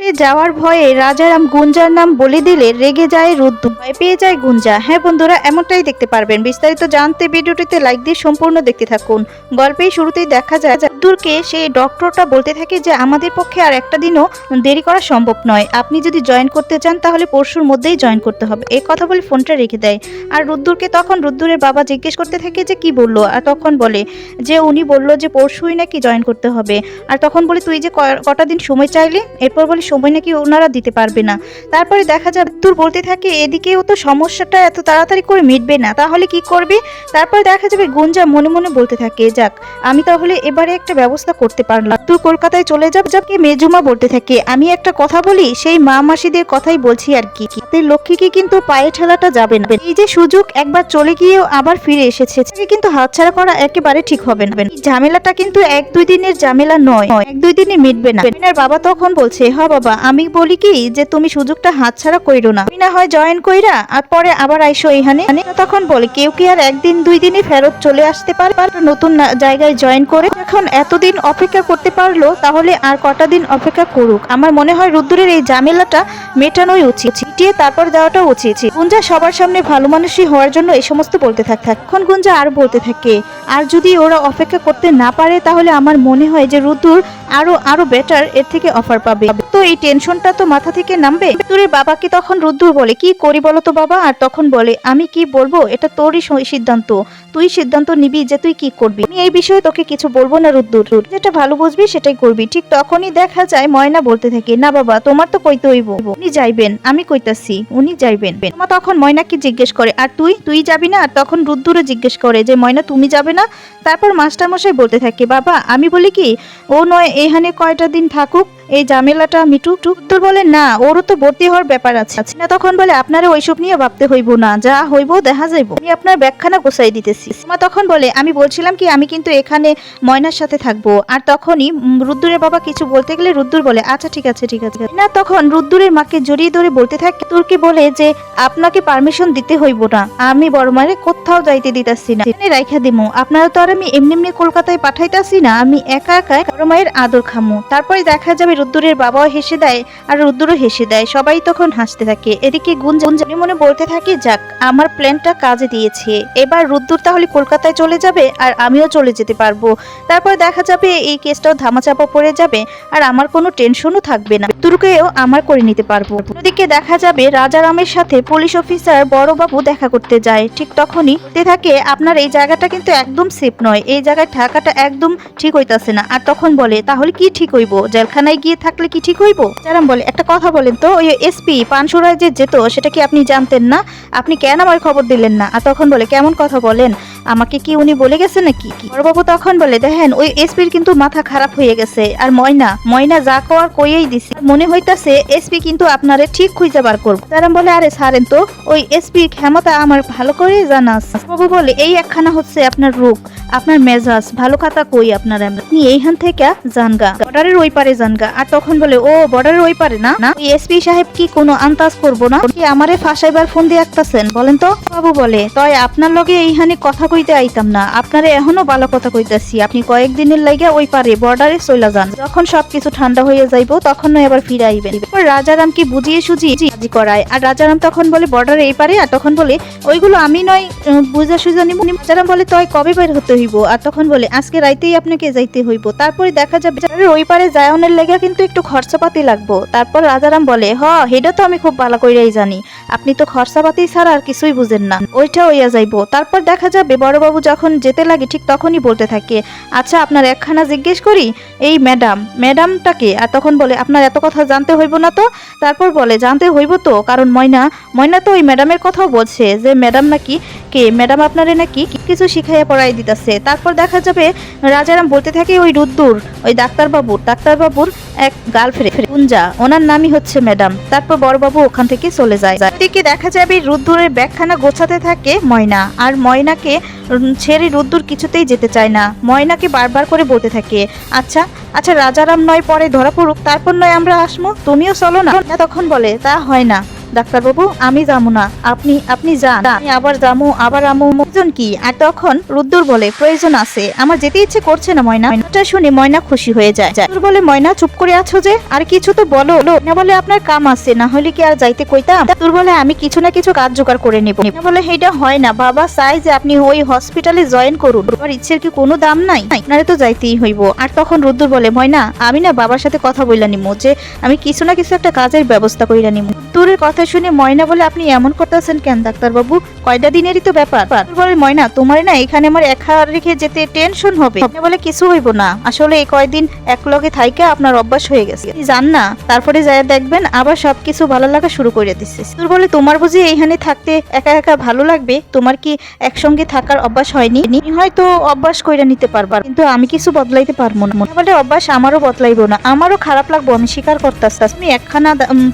যাওয়ার ভয়ে রাজারাম গুঞ্জার নাম বলে দিলে রেগে যায় রুদ্দু ভয় পেয়ে যায় গুঞ্জা। হ্যাঁ বন্ধুরা, এমনটাই দেখতে পারবেন। বিস্তারিত জানতে ভিডিওটিতে লাইক দিয়ে সম্পূর্ণ দেখতে থাকুন। গল্পেই শুরুতেই দেখা যায় যে রুদ্দুরকে সেই ডক্টরটা বলতে থাকে যে, আমাদের পক্ষে আর একটা দিনও দেরি করা সম্ভব নয়। আপনি যদি জয়েন করতে চান, তাহলে পরশুর মধ্যেই জয়েন করতে হবে। এই কথা বলে ফোনটা রেখে দেয়। আর রুদ্দুরকে তখন রুদ্দুরের বাবা জিজ্ঞেস করতে থাকে যে, কি বলল? আর তখন বলে যে, উনি বলল যে, পরশুই নাকি জয়েন করতে হবে। আর তখন বলে, তুই যে কটা দিন সময় চাইলে? এরপর বলে সময় নাকি ওনারা দিতে পারবে না। তারপরে দেখা যায় তোর বলতে থাকে, এদিকেও তো সমস্যাটা এত তাড়াতাড়ি করে মিটবে না, তাহলে কি করবে? তারপর দেখা যাবে গুঞ্জা মনে মনে বলতে থাকে, যাক, আমি তাহলে এবারে একটা ব্যবস্থা করতে পারলাম। তুই কলকাতায় চলে যাব যাকে মেজুমা বলতে থাকে। আমি একটা কথা বলি, সেই মা মাসিদের কথাই বলছি আর কি। লক্ষ্মীকে কিন্তু পায়ে ঠেলাটা যাবে না। এই যে সুযোগ, একবার চলে গিয়েও আবার ফিরে এসেছে। কিন্তু হাতছাড়া করা একেবারে ঠিক হবে না। ঝামেলাটা কিন্তু এক দুই দিনের ঝামেলা নয়। এক দুই দিনে মিটবে না। বাবা তখন বলছে হ বাবা, আমি বলি কি যে তুমি সুযোগটা হাতছাড়া কইরো না। তুমি না হয় জয়েন কইরা আর পরে আবার আইসো এখানে মানে তখন বলে, কেউ কি আর একদিন দুই দিনে ফেরত চলে আসতে পারে? নতুন জায়গায় জয়েন করে এখন এতদিন অপেক্ষা করতে পারল, তাহলে আর কটা দিন অপেক্ষা করুক। আমার মনে হয় রুদ্রের এই ঝামেলাটা মেটানোই উচিত। মিটিয়ে তারপর যাওয়াটা উচিত। গুঞ্জা সবার সামনে ভালো মানুষই হওয়ার জন্য এই সমস্ত বলতে থাক এখন গুঞ্জা আর বলতে থাকে, আর যদি ওরা অপেক্ষা করতে না পারে, তাহলে আমার মনে হয় যে রুদ্দুর আরও আরও বেটার এর থেকে অফার পাবে। তো এই টেনশনটা তো মাথা থেকে নামবে? রুদ্দুরের বাবাকে তখন রুদ্দুর বলে, কি করি বলো তো বাবা? আর তখন বলে, আমি কি বলব? এটা তোরই সিদ্ধান্ত। তুই সিদ্ধান্ত নিবি যে তুই কি করবি। আমি এই বিষয়ে তোকে কিছু বলব না রুদ্দুর। যেটা ভালো বুঝবি সেটাই করবি। ঠিক তখনই দেখা যায় ময়না বলতে থাকে, না বাবা, তোমার তো কইতে হইব। উনি যাইবেন, আমি কইতাছি উনি যাইবেন। মা তখন ময়নাকে জিজ্ঞেস করে, আর তুই? তুই যাবি না? আর তখন রুদ্ধুরে জিজ্ঞেস করে যে, ময়না, তুমি যাবে না? তারপর মাস্টারমশাই বলতে থাকে, বাবা, আমি বলি কি, ও নয়, এখানে কয়টা দিন থাকুক এই ঝামেলাটা মিটুক টুক উত্তর বলে, না, ওরও তো ভর্তি হওয়ার ব্যাপার আছে। না, তখন বলে, আপনারা ওইসব নিয়ে ভাবতে হইব না, যা হইব দেখা যাইব। আমি আপনার ব্যাখ্যানা গোছাই দিতেছি। মা তখন বলে, আমি বলছিলাম কি, আমি কিন্তু এখানে ময়নার সাথে থাকব। আর তখনই রুদ্দুরের বাবা কিছু বলতে গেলে রুদ্দুর বলে আচ্ছা ঠিক আছে ঠিক আছে। না, তখন রুদ্দুরের মাকে জড়িয়ে ধরে বলতে থাকে, তুর্কি বলে যে, আপনাকে পারমিশন দিতে হইব না। আমি বড় মারে কোথাও যাইতে দিতাছি না। এখানে রাইখা দিমু। আপনারা তো আর আমি এমনি এমনি কলকাতায় পাঠাইতাছি না, আমি একা একা বড় মায়ের আদর খামু। তারপরে দেখা যাবে রুদ্দুরের বাবাও হেসে দেয় আর রুদ্দুরও হেসে দেয়। সবাই তখন হাসতে থাকে। এদিকে গুঞ্জন মনে বলতে থাকে, যাক, আমার প্ল্যানটা কাজে দিয়েছে। এবার রুদ্দুর তাহলে কলকাতায় চলে যাবে আর আমিও চলে যেতে পারব। তারপর দেখা যাবে এই কেসটাও ধামাচাপা পড়ে যাবে আর আমার কোনো টেনশনও থাকবে না। দুর্গেও আমার করে নিতে পারব। অন্যদিকে দেখা যাবে রাজারামের সাথে পুলিশ অফিসার বড়বাবু দেখা করতে যায়। ঠিক তখনই তে থাকে, আপনার এই জায়গাটা কিন্তু একদম সেফ নয়। এই জায়গায় থাকাটা একদম ঠিক হইতাছে না। আর তখন বলে, তাহলে কি ঠিক হইব? জেলখানায় গিয়ে থাকলে কি ঠিক হইব? রাজারাম বলে, একটা কথা বলেন তো, ওই এসপি পানসুরায় যে যেত, সেটা কি আপনি জানতেন না? আপনি কেন আমার খবর দিলেন না? আর তখন বলে, কেমন কথা বলেন? আমাকে কি উনি বলে গেছে নাকি? বড়বাবু তখন বলে, দেখেন, ওই এসপির কিন্তু মাথা খারাপ হয়ে গেছে, আর ময়না ময়না যা কওয়ার কইয়েই দিছে। মনে হইতাছে, এসপি কিন্তু আপনারে ঠিক খুঁজে বার করব। তারাম বলে, আরে ছাড়েন তো, ওই এসপি ক্ষমতা আমার ভালো করে জানা আছে। বাবু বলে, এই একখানা হচ্ছে আপনার রূপ। আপনার মেজাজ, ভালো খাতা কই আপনার? আপনি এইখান থেকে জানগা বর্ডারের ওই পারে জানগা। আর তখন বলে, ও বর্ডারের ওই পারে না? না এসপি সাহেব কি কোনো আন্দাজ করব না? কি আমারে ফাঁসাইবার ফোন দিয়ে আসতেছেন বলেন তো। বাবু বলে, তয়, আপনার লগে এইখানে কথা কইতে আইতাম না। আপনারে এখনও ভালো কথা কইতাছি। আপনি কয়েকদিনের লাইগা ওই পারে বর্ডারে চইলা যান। যখন সবকিছু ঠান্ডা হয়ে যাইবো, তখন নয় আবার ফিরে আইবেন। এরপর রাজারামকে বুঝিয়ে সুঝিয়ে রাজি করায়। আর রাজারাম তখন বলে বর্ডারে এই পারে? আর তখন বলে, ওইগুলো আমি নয় বুঝা সুঝা নিব রাজারাম বলে, তয়, কবে বের হতে হইব। আর তখন বলে, আজকে রাইতেই আপনাকে যাইতে হইব। তারপরে দেখা যাবে ওই পারে জায়নের লেগা কিন্তু একটু খরচাপাতি লাগবো। তারপর রাজারাম বলে, হ হেটা তো আমি খুব ভালো কইরাই জানি। আপনি তো খরচাপাতি ছাড়া আর কিছুই বুঝেন না। ওইটা হইয়া যাইবো। তারপর দেখা যাবে, বড়বাবু যখন যেতে লাগে, ঠিক তখনই বলতে থাকে আচ্ছা আপনার একখানা জিজ্ঞেস করি, এই ম্যাডাম ম্যাডামটাকে আর তখন বলে, আপনার এত কথা জানতে হইব না তো? তারপর বলে, জানতে হইব তো, কারণ ময়না ময়না তো ওই ম্যাডামের কথাও বলছে যে, ম্যাডাম নাকি, কে? ম্যাডাম আপনারে নাকি কিছু শিখাইয়া পড়াই দিতেছে। তারপর দেখা যাবে রাজারাম বলতে থাকে ওই রুদ্দুর, ওই ডাক্তারবাবুর। ডাক্তারবাবুর এক গার্লফ্রেন্ড কুঞ্জা ওনার নামই হচ্ছে ম্যাডাম। তারপর বড়বাবু ওখান থেকে চলে যায়। এদিকে দেখা যাবে রুদ্দুরের ব্যাগখানা গোছাতে থাকে ময়না। আর ময়নাকে ছেড়ে রুদ্দুর কিছুতেই যেতে চায় না। ময়নাকে বারবার করে বলতে থাকে আচ্ছা আচ্ছা রাজারাম নয় পরে ধরা পড়ুক, তারপর নয় আমরা আসমো তুমিও চলো না। তখন বলে, তা হয় না। ডাক্তারবাবু, আমি যাব না। আপনি আপনি যান। আমি আবার যাব, আবার আমু। প্রয়োজন কি? আর তখন রুদ্দুর বলে, প্রয়োজন আছে। আমার যেতে ইচ্ছে করছে না, ময়না। এটা শুনে ময়না খুশি হয়ে যায়। বলে, ময়না, চুপ করে আছো যে? আর কিছু তো বলো। না বলে, আপনার কাম আছে, না হলে কি আর যাইতে কইতাম? তোর বলে, আমি কিছু না কিছু কাজ জোগাড় করে নেব। বলে এটা হয় না। বাবা চাই যে আপনি ওই হসপিটালে জয়েন করুন। আমার ইচ্ছের কি কোনো দাম নাই? আপনারে তো যাইতেই হইব। আর তখন রুদ্দুর বলে, ময়না, আমি না বাবার সাথে কথা বইলা নিমু যে, আমি কিছু না কিছু একটা কাজের ব্যবস্থা কইরা নিমু। কথা শুনে ময়না বলে, আপনি এমন করতেছেন কেন, ডাক্তারবাবু? কয়টা দিনেরই তো ব্যাপার। বলে, ময়না, তোমার না এখানে আমার একা রেখে যেতে টেনশন হবে। বলে, কিছু হইব না। আসলে এই কয়দিন এক লগে থাইকে আপনার অভ্যাস হয়ে গেছে। যান না, তারপরে যায় দেখবেন আবার সবকিছু ভালো লাগা শুরু করে দিচ্ছে তোর বলে, তোমার বুঝি এইখানে থাকতে একা একা ভালো লাগবে? তোমার কি একসঙ্গে থাকার অভ্যাস হয়নি? হয়তো অভ্যাস কইরা নিতে পারবা, কিন্তু আমি কিছু বদলাইতে পারব না। বলে, অভ্যাস আমারও বদলাইবো না। আমারও খারাপ লাগবো, আমি স্বীকার করতে আসতে তুমি একখানা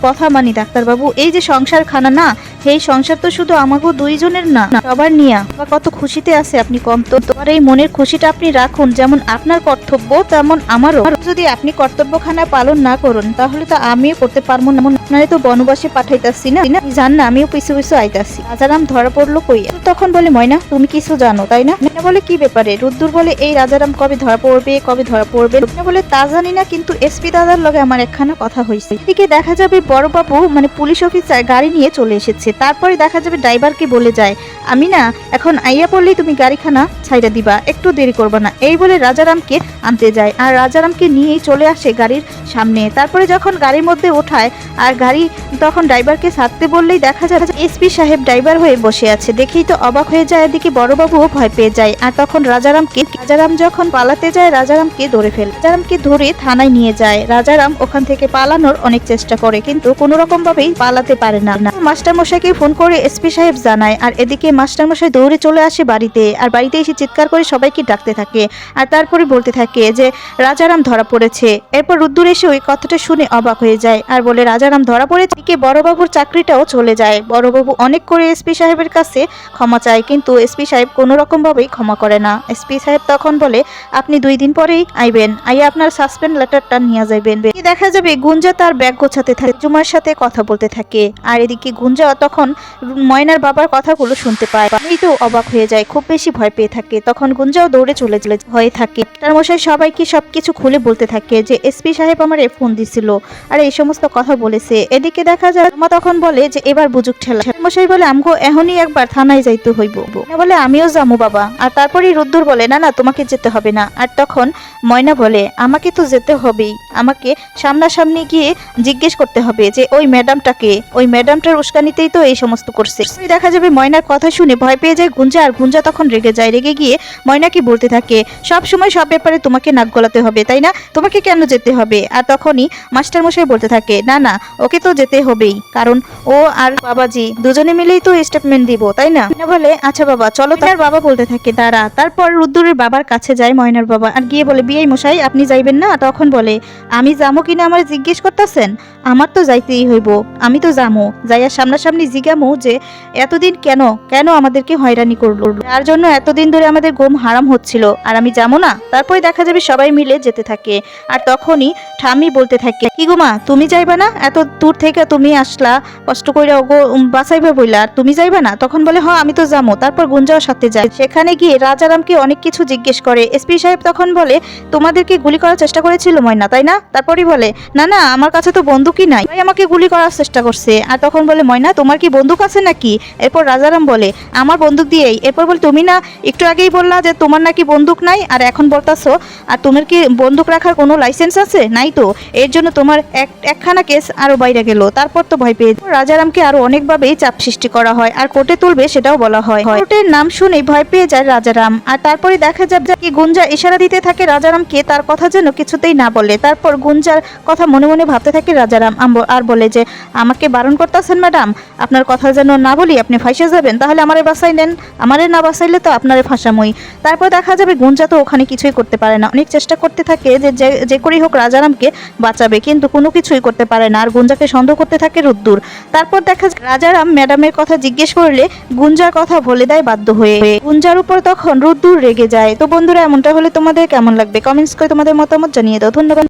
কথা মানি, ডাক্তারবাবু। এই যে সংসার খানা না এই সংসার তো শুধু আমাকে দুইজনের না, সবার নিয়া। বা কত খুশিতে আছে আপনি কম তো। তোমার এই মনের খুশিটা আপনি রাখুন, যেমন আপনার কর্তব্য, তেমন আমারও। যদি আপনি কর্তব্যখানা পালন না করুন, তাহলে তো আমিও করতে পারব না। আপনারে তো বনবাসে পাঠাইতাছি না? জান না, আমিও পিছু পিছু আইতাছি। রাজারাম ধরা পড়ল কই? তখন বলে, ময়না, তুমি কিছু জানো, তাই না? ময়না বলে, কি ব্যাপারে? রুদ্দুর বলে, এই রাজারাম কবে ধরা পড়বে, কবে ধরা পড়বে? ময়না বলে, তা জানি না, কিন্তু এসপি দাদার লগে আমার একখানা কথা হয়েছে এদিকে দেখা যাবে বড়বাবু মানে পুলিশ অফিসার, গাড়ি নিয়ে চলে এসেছে। তারপরে দেখা যাবে ড্রাইভারকে বলে যায় আমি না এখন আইয়া পড়লেই তুমি গাড়িখানা ছাইড়া দিবা, একটু দেরি করবা না। এই বলে রাজারামকে আনতে যায় আর রাজারামকে নিয়েই চলে আসে গাড়ির সামনে। তারপরে যখন গাড়ির মধ্যে ওঠায় আর গাড়ি তখন ড্রাইভারকে ছাড়তে বললেই দেখা যায় এসপি সাহেব ড্রাইভার হয়ে বসে আছে। দেখেই তো অবাক হয়ে যায়, এদিকে বড়বাবুও ভয় পেয়ে যায় আর তখন রাজারামকে রাজারাম যখন পালাতে যায়, রাজারামকে ধরে ফেলে। রাজারামকে ধরে থানায় নিয়ে যায়। রাজারাম ওখান থেকে পালানোর অনেক চেষ্টা করে, কিন্তু কোনো রকম ভাবেই পালাতে পারে না। মাস্টার মশাইকে ফোন করে এসপি সাহেব জানায়, আর এদিকে মাস্টার মশাই দৌড়ে চলে আসে বাড়িতে, আর বাড়িতে এসে চিৎকার করে সবাইকে ডাকতে থাকে, আর তারপরে বলতে থাকে যে, রাজারাম ধরা পড়েছে। এরপর রুদ্দুর এসে ওই কথাটা শুনে অবাক হয়ে যায়, আর বলে, রাজারাম ধরা পড়েছে এদিকে বড়বাবুর চাকরিটাও চলে যায়। বড়বাবু অনেক করে এসপি সাহেবের কাছে ক্ষমা চায়, কিন্তু এসপি সাহেব কোনো রকম ভাবেই ক্ষমা করে না। এসপি সাহেব তখন বলে, আপনি দুই দিন পরেই আইবেন, আইয়া আপনার সাসপেন্ড লেটারটা নিয়ে যাবেন দেখা যাবে, গুঞ্জা তার ব্যাগ গোছাতে থাকে, জুমার সাথে কথা বলতে থাকে, আর এদিকে গুঞ্জা তখন ময়নার বাবার কথাগুলো শুনতে পায়। তো অবাক হয়ে যায়, খুব বেশি ভয় পেয়ে থাকে। তখন গুঞ্জাও দৌড়ে চলে চলে হয়ে থাকে। তার মশাই সবাইকে সবকিছু খুলে বলতে থাকে যে, এসপি সাহেব আমার ফোন দিছিল আর এই সমস্ত কথা বলেছে। এদিকে দেখা যায় মা তখন বলে যে, এবার বুঝুক ঠেলা। মশাই বলে, আমগো এখনই একবার থানায় যাইতে হইব। বলে, আমিও যাব বাবা। আর তারপরেই রুদ্দুর বলে, না না, তোমাকে যেতে হবে না। আর তখন ময়না বলে, আমাকে তো যেতে হবেই। আমাকে সামনাসামনি গিয়ে জিজ্ঞেস করতে হবে যে, ওই ম্যাডামটাকে। ওই ম্যাডামটার উস্কানিতেই তো এই সমস্ত করছে। দেখা যাবে ময়নার কথা শুনে ভয় পেয়ে যায় গুঞ্জা, আর গুঞ্জা তখন রেগে যায়। রেগে গিয়ে ময়নাকে বলতে থাকে? সব সময় সব ব্যাপারে তোমাকে নাক গলাতে হবে, তাই না? তোমাকে কেন যেতে হবে? আর তখনই মাস্টার মশাই বলতে থাকে, না না, ওকে তো যেতে হবেই। কারণ ও আর বাবাজি দুজনে মিলেই তো স্টেটমেন্ট দিব, তাই না? বলে আচ্ছা বাবা, চলো তার বাবা বলতে থাকে, দাঁড়া। তারপর রুদ্দুরের বাবার কাছে যায় ময়নার বাবা, আর গিয়ে বলে বিয়াই মশাই, আপনি যাইবেন না? তখন বলে, আমি যাব কিনা আমার জিজ্ঞেস করতেছেন? আমার তো যাইতেই হইব, আমি তো যামো। যাইয়া সামনাসামনি জিগামো যে এতদিন কেন? কেন আমাদেরকে হয়রানি করল? তার জন্য এতদিন ধরে আমাদের ঘুম হারাম হচ্ছিল আর আমি যাব না? তারপরে দেখা যাবে সবাই মিলে যেতে থাকে আর তখনই ঠামি বলতে থাকে কি গো মা তুমি যাইবা না? এত দূর থেকে তুমি আসলা কষ্ট কইরা ওগো উম, বাঁচাইবে বইলা আর তুমি যাইবা না? তখন বলে হ আমি তো যাব। তারপর গুঞ্জাও সাথে যায়। সেখানে গিয়ে রাজারামকে অনেক কিছু জিজ্ঞেস করে। এসপি সাহেব তখন বলে তোমাদেরকে গুলি করার চেষ্টা করেছিল ময়না তাই না? তারপরই বলে না না আমার কাছে তো বন্দুকই নাই। আমাকে গুলি করার চেষ্টা করছে। আর তখন বলে ময়না তোমার কি বন্দুক আছে নাকি? এরপর রাজারাম বলে, আমার বন্দুক দিয়েই। এরপর বলে, তুমি না, একটু আগেই বললা যে তোমার নাকি বন্দুক নাই, আর এখন বলতাছো আর তোমার কি বন্দুক রাখার কোনো লাইসেন্স আছে? নাই তো। এর জন্য তোমার এক, একখানা কেস আরও বাইরে গেল। তারপর তো ভয় পেয়ে রাজারামকে আরও অনেকভাবেই চাপ সৃষ্টি করা হয়, আর কোর্টে তুলবে সেটাও বলা হয়। কোর্টের নাম শুনে ভয় পেয়ে যায় রাজারাম। আর তারপরে দেখা যাবে যে কি গুঞ্জা ইশারা দিতে থাকে রাজারামকে তার কথা যেন কিছুতেই না বলে। তারপর গুঞ্জার কথা মনে মনে ভাবতে থাকে রাজারাম। আর বলে যে, আমাকে বারণ করতেছেন, ম্যাডাম? আপনার কথা যেন না বলি, আপনি ফাঁসে যাবেন, তাহলে আমারে বাসাই নেন। আমারে না বাসাইলে তো আপনারে ফাঁসামই। তারপর দেখা যাবে গুঞ্জা তো ওখানে কিছুই করতে পারে না। অনেক চেষ্টা করতে থাকে যে, যে- করেই হোক রাজারামকে বাঁচাবে, কিন্তু কোনো কিছুই করতে পারে না। আর গুঞ্জাকে সন্দেহ করতে থাকে রুদ্দুর। তারপর দেখা যায়, রাজারাম ম্যাডামের কথা জিজ্ঞেস করলে গুঞ্জার কথা বলে দেয় বাধ্য হয়ে। গুঞ্জার উপর তখন রুদ্দুর রেগে যায়। তো বন্ধুরা, এমনটা হলে তোমাদের কেমন লাগবে? কমেন্টস করে তোমাদের মতামত জানিয়ে দাও। ধন্যবাদ।